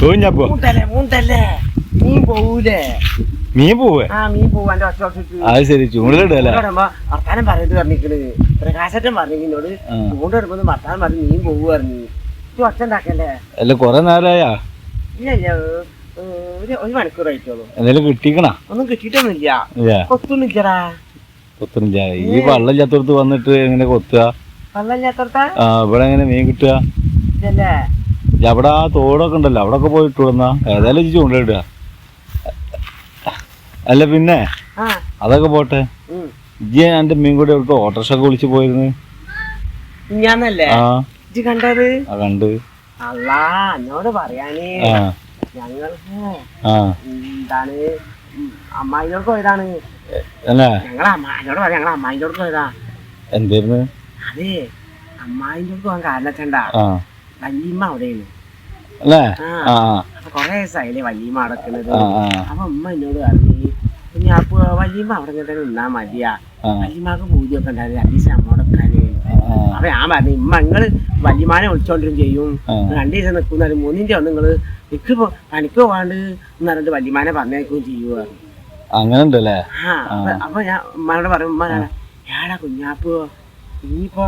കുഞ്ഞാപ്പോ മൂന്തല്ലേ മൂന്തല്ലേ മീൻ പോവൂലേ? മീൻ പോവേ? അത് ശരി ചൂണ്ടിലിടല്ലേ വർത്താനം പറഞ്ഞിട്ട് പറഞ്ഞിക്കണ് പ്രകാശറ്റം പറഞ്ഞിനോട് ആ. ചൂണ്ട എടുക്കുമ്പോ വർത്താനം പറഞ്ഞ് മീൻ പോവു പറഞ്ഞു. ഒച്ച ഉണ്ടാക്കല്ലേ? അല്ല കൊറേ നേരമായാ ഇല്ല ഇല്ല. ഒരു മണിക്കൂർ ആയിട്ടുള്ളൂ. എന്തെങ്കിലും കിട്ടിക്കണ? ഒന്നും കിട്ടിയിട്ടൊന്നുമില്ല. ഇല്ലേ. കൊത്തൊന്നുമില്ലടാ. കൊത്തുന്നില്ല ഈ വള്ളം ചത്തുറത്ത് വന്നിട്ട് എങ്ങനെ കൊത്തുക? വെള്ളമില്ലാത്തടത്താ ആ ഇവിടെ എങ്ങനെ മീൻ കിട്ടുക? അവിടെ ആ തോടൊക്കെ ഉണ്ടല്ലോ? അവിടെ ഒക്കെ പോയിട്ട് വിടുന്ന ഏതായാലും ചൂണ്ടിടുക അല്ല പിന്നെ അതൊക്കെ പോട്ടെ. ഇജ്ജി എന്റെ മീൻ കൂടെ എവിടെ ഓട്ടോറിക്ഷ ഒക്കെ വിളിച്ചു പോയിരുന്നു. കണ്ടത്? ആ കണ്ട്. അല്ലാ എന്നോട് പറയാനേ. ഞങ്ങൾക്ക് എന്താണ്? അമ്മായിനോട് പോയതാണ്. ഞങ്ങളെ അമ്മ എന്നോട് പറയാം ഞങ്ങളെ അമ്മായിനോട് പോയതാ. എന്തായിരുന്നു അതെ അമ്മായിനോട് പോകാൻ കാരണം വെച്ചണ്ട വല്യമ്മ അവിടെയാണ്. അല്ലേ? ആ. അപ്പൊ കൊറേ ദിവസമായില്ലേ വല്യമ്മ അടക്കുന്നത് അപ്പൊ അമ്മ എന്നോട് പറഞ്ഞു ഇനി അപ്പൊ വല്യമ്മ അവിടെ തന്നെ നിന്നാ മതിയാ. വല്യമ്മക്ക് പൂജയൊക്കെ ഉണ്ടായിരുന്നു രണ്ടു ദിവസം അമ്മോടെ ആ അപ്പൊ ഞാൻ പറഞ്ഞു ഇമ്മ നിങ്ങൾ വല്യമാനെ വിളിച്ചോണ്ടിരും ചെയ്യും. രണ്ടു ദിവസം നിൽക്കുന്ന മൂന്നിന്റെ ഒന്ന് നിങ്ങൾ എനിക്ക് പണിക്ക് പോകാണ്ട് എന്ന് പറഞ്ഞിട്ട് വല്യമാനെ പറഞ്ഞേക്കുകയും ചെയ്യുക അങ്ങനെ ഉണ്ടല്ലേ അപ്പൊ ഞാൻ ഉമ്മാനോട് പറയും ഉമ്മ ഏടാ കുഞ്ഞാപ്പോ ഇനിയിപ്പോ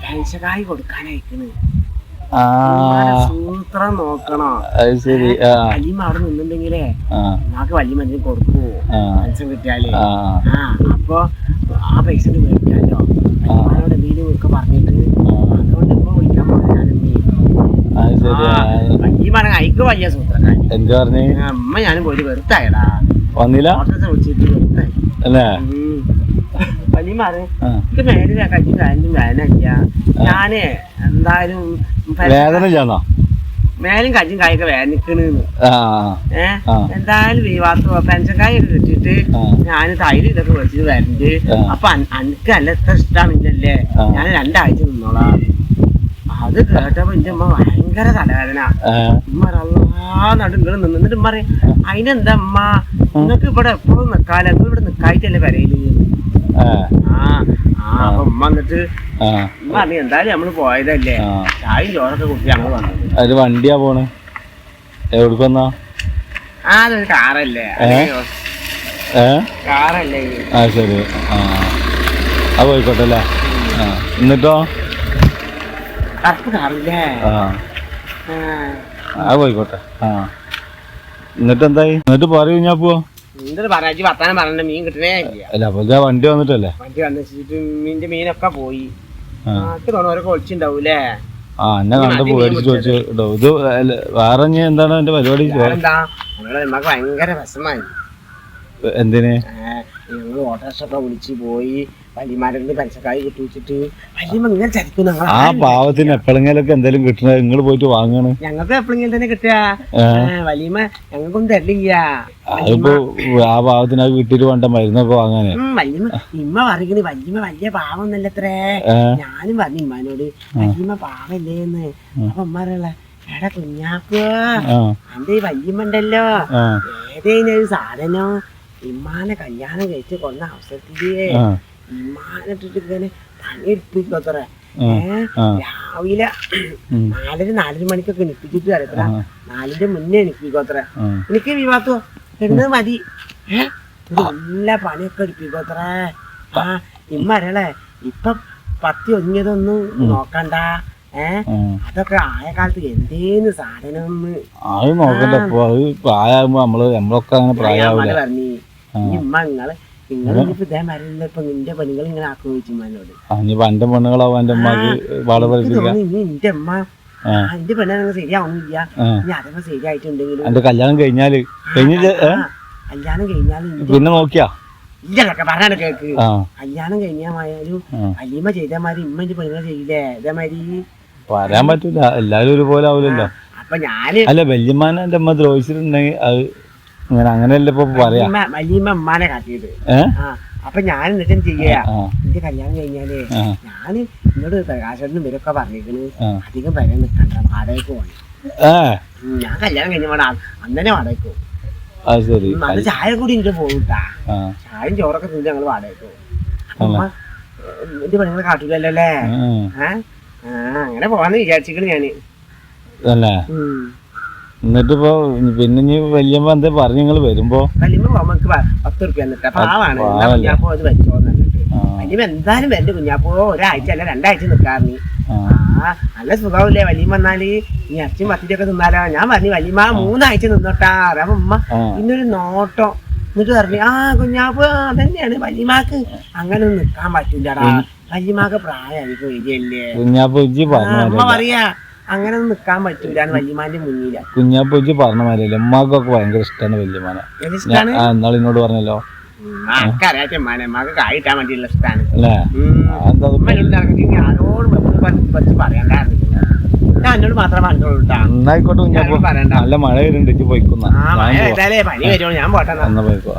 പെൻഷകായി കൊടുക്കാനയക്കണ് സൂത്രം നോക്കണോ. അത് ശരി ആ. വല്യമ്മ അവിടെ നിന്നുണ്ടെങ്കിലേ ആ. ഉമ്മാക്ക് വല്യമ്മ എന്തെങ്കിലും കൊടുക്കൂ പെൻഷൻ കിട്ടിയാലേ. ആ. അപ്പൊ ആ പൈസ മേടിക്കാലോ. അവിടെ എന്തെങ്കിലും ഒക്കെ പറഞ്ഞിട്ട് അതുകൊണ്ട് ഇപ്പൊ വിളിക്കാൻ ഞാനമ്മേ അത് ശരി വലിയ വല്യമ്മ അയക്ക് വയ്യ സൂത്രക്കാരി. എന്ത് പറഞ്ഞു? അമ്മ ഞാനും പോയിട്ട് വെറുത്തായടാ. വന്നില്ല? അല്ലേ? എനിക്ക് ഞാനേ എന്തായാലും വേദന ഇല്ലാന്നോ മേലും കഞ്ഞും കായൊക്കെ വേദനിക്കണ് ഏ. എന്തായാലും വിവാഹത്തോ പെൻഷൻകായ കിട്ടിയിട്ട്. ഞാൻ തൈര് ഇതൊക്കെ വെച്ചിട്ട് വരണ്ട്. അപ്പൊ എനിക്ക് അനക്ക് നല്ല ഇഷ്ടമാണില്ലല്ലേ ഞാൻ രണ്ടാഴ്ച നിന്നോളാം. അത് കേട്ടപ്പോ എന്റെ അമ്മ ഭയങ്കര തലവേദന. ഉമ്മ അല്ലാ നടുങ്ങൾ നിന്ന് എന്നിട്ട് ഉമ്മ പറയും അതിനെന്താ അമ്മ നിങ്ങൾക്ക് ഇവിടെ എപ്പോഴും നിക്കാലോ നിങ്ങൾ ഇവിടെ നിക്കായിട്ടല്ലേ വരയിൽ ആ. ആ ആ അപ്പൊ ഉമ്മ എന്നിട്ട് ആ. ഉമ്മ പറഞ്ഞു എന്തായാലും നമ്മൾ പോയതല്ലേ? ചായ ചോറൊക്കെ കുട്ടി ഞങ്ങൾ വന്നത് അത് വണ്ടിയാ പോണ്. എവിടെ വന്നാ? ആ അതൊരു കാറല്ലേ. കാറല്ലേ ആ ശരി. ആ. അത് പോയിക്കോട്ടെ അല്ലേ? ആ. എന്നിട്ടോ? കറുപ്പ് കാറില്ലേ ആ. പോയിക്കോട്ടെ. ആ. എന്നിട്ട് എന്തായി എന്നിട്ട് പറയൂ ഞാൻ പോവാ. എന്തൊരു പറയാ? വർത്താനം പറഞ്ഞ മീൻ കിട്ടണേ അല്ല അപ്പൊ ഇതാ വണ്ടി വന്നിട്ടല്ലേ? വണ്ടി മീനൊക്കെ പോയി. ഒളിച്ചുണ്ടാവൂലേ ആ എന്നെ കണ്ടപ്പോ ചോദിച്ചു കേട്ടോ ഇത് വേറെ ഇനി എന്താണ് എന്റെ പരിപാടി? ഭയങ്കര എന്തിന്? ഞങ്ങൾ ഓട്ടോറിക്ഷൊക്കെ വിളിച്ച് പോയി വല്യമാരുടെ പഞ്ചക്കായി കിട്ടിച്ചിട്ട് വലിയ ഇങ്ങനെ ചരിക്കും ഞങ്ങൾ ആ പാവത്തിന് എപ്പോഴെങ്കിലൊക്കെ എന്തെങ്കിലും കിട്ടണ നിങ്ങൾ പോയിട്ട് വാങ്ങണം. ഞങ്ങൾക്ക് എപ്പോഴെങ്കിലും തന്നെ കിട്ടുക. വല്യമ്മ ഞങ്ങൾക്കൊന്നും തരില്ല. അതിപ്പോ ആ പാവത്തിന് അത് കിട്ടിയിട്ട് വേണ്ട മരുന്നൊക്കെ വാങ്ങാന്. ഇമ്മ പറയുന്നത് വല്യമ്മ വലിയ പാവൊന്നല്ലത്രേ എന്നല്ലത്രേ ഞാനും പറഞ്ഞു ഇമ്മാനോട് വല്യമ്മ പാവല്ലേന്ന് അപ്പൊ ഉമ്മ പറയല എടാ കുഞ്ഞാക്കോ ആ. അന്റെ ഈ വല്യമ്മ ഉണ്ടല്ലോ ആ സാധനം ഇമ്മാനെ കല്യാണം കഴിച്ച് കൊന്ന അവസരത്തിലേ ഈ ഇമ്മാനിട്ടിട്ട് ഇങ്ങനെ പണിയെടുപ്പിക്കത്ര. രാവിലെ. നാലര നാലര മണിക്കൊക്കെ എണിപ്പിച്ചിട്ട് അറിയത്ര നാലിന്റെ മുന്നേ എണിപ്പിക്കത്ര. എനിക്ക് വിവാത്തോ ഇടുന്നത് മതി. നല്ല എല്ലാ പണിയൊക്കെ എടുപ്പിക്കത്ര. ആ ഇമ്മ അറിയളെ ഇപ്പൊ പത്തി ഒന്നിയതൊന്നും നോക്കണ്ട. ഏഹ്. അതൊക്കെ ആയ കാലത്ത് എന്തേന്ന് സാധനം അത് നോക്കണ്ട പ്രായമാകുമ്പോ നമ്മൾ നമ്മളൊക്കെ അങ്ങനെ പ്രായമാവില്ല ഇതേ മരല്ല നിന്റെ പെണ്ണുങ്ങൾ ഇങ്ങനെ എന്റെ പെണ്ണുങ്ങളാവും എന്റെ അമ്മയ്ക്ക് ഇനി എന്റെ അമ്മ എന്റെ പെണ്ണാണെങ്കിൽ ശരിയാവുന്നില്ല ആ. ഇനി അതൊക്കെ ശരിയായിട്ടുണ്ടെങ്കിലും എന്റെ കല്യാണം കഴിഞ്ഞാൽ കഴിഞ്ഞിട്ട് കല്യാണം കഴിഞ്ഞാലും പിന്നെ നോക്കിയാ? ഇല്ലതൊക്കെ പറഞ്ഞാണ് കേക്ക്. കല്യാണം കഴിഞ്ഞാലും. അലീമ ചെയ്തമാതിരി ഇമ്മ എന്റെ പെണ്ണുങ്ങൾ ചെയ്യില്ലേ? ഇതേമാതിരി പറയാൻ പറ്റൂല. എല്ലാരും ഒരുപോലെ ആവൂലല്ലോ. അപ്പൊ ഞാൻ അല്ല വല്യമ്മാനെ എന്റെ അമ്മ ദ്രോഹിച്ചിട്ടുണ്ടെങ്കിൽ അത് ഇങ്ങനെ അങ്ങനെയല്ല ഇപ്പൊ പറയാ? വലിയ ഉമ്മാനെ കാട്ടിയത്. അപ്പൊ ഞാൻ എന്നിട്ടും ചെയ്യാ. എന്റെ കല്യാണം കഴിഞ്ഞാലേ ഞാൻ ഞാൻ എന്നോട് പ്രകാശനും ഇവരൊക്കെ പറഞ്ഞേക്കണ്. അധികം പേരെ നിൽക്കണ്ട വാടകയ്ക്ക് പോകണം ഞാൻ കല്യാണം കഴിഞ്ഞ വേണം അന്നെ വാടകയ്ക്ക് പോകും. അത് ചായ കൂടി ഇങ്ങോട്ട് പോകൂട്ടാ ചായയും ചോറൊക്കെ തിന്ന് ഞങ്ങൾ വാടകയ്ക്ക് പോകും. എന്റെ പെണ്ണുങ്ങളെ കാട്ടൂലല്ലോ അല്ലേ? ആ അങ്ങനെ പോവാന്ന് വിചാരിച്ചിക്കണ് ഞാൻ. അല്ലേ. എന്നിട്ടിപ്പോ പിന്നെ ഇനി വല്യമ്മ എന്താ പറഞ്ഞു നിങ്ങൾ വരുമ്പോ? വലിയ നമുക്ക് പത്ത് റുപ്യ പാവാണ് കുഞ്ഞാപ്പോ അത് വെച്ചോന്ന് പറഞ്ഞിട്ട്. ആ, വലിയ എന്തായാലും വരണ്ട കുഞ്ഞാപ്പോ. ഒരാഴ്ച അല്ല രണ്ടാഴ്ച നിക്കാറിനി ആ. നല്ല സുഖമില്ലേ വലിയ വന്നാൽ ഈ അച്ഛൻ പത്തിരിയൊക്കെ തിന്നാലോ? ഞാൻ പറഞ്ഞു വലിയമ്മ മൂന്നാഴ്ച നിന്നോട്ടാ. അറിയാം ഉമ്മ ഇന്നൊരു നോട്ടം. എന്നിട്ട് പറഞ്ഞു ആ കുഞ്ഞാപ്പ് അതന്നെയാണ്. വല്യമാക്ക് അങ്ങനെ നിക്കാൻ പറ്റൂലടാ. വല്യമാക്ക് പ്രായം ആ, അമ്മ പറയാ അങ്ങനെ ഒന്നും നിക്കാൻ പറ്റൂലെന്ന് വല്യമാന്റെ മുന്നില കുഞ്ഞാപ്പൂച്ചി പറഞ്ഞ മാതിരി ഉമ്മാക്കൊക്കെ ഭയങ്കര ഇഷ്ടമാണ് വല്യമാനെ എന്നാൾ എന്നോട് പറഞ്ഞല്ലോ. ആൾക്കറിയാച്ച ഉമ്മാനെ. ഉമ്മാക്ക് കായിട്ടാൻ വേണ്ടിയുള്ള ഇഷ്ടാണ്. അല്ലേ? ഉം. ആ, എന്താ അത് ഉമ്മ എന്നോട് നടക്കുന്നത് ഞാനോട് വെപ്പ് പറ്റി പറ്റി പറയണ്ടായിരുന്നു. ഞാൻ എന്നോട് മാത്രമേ പറഞ്ഞോളൂ എന്നായിക്കോട്ടെ നല്ല മഴ വരുന്നുണ്ട് പോയിക്കുന്ന. ഞാൻ പോട്ടെ പോയിക്കോ.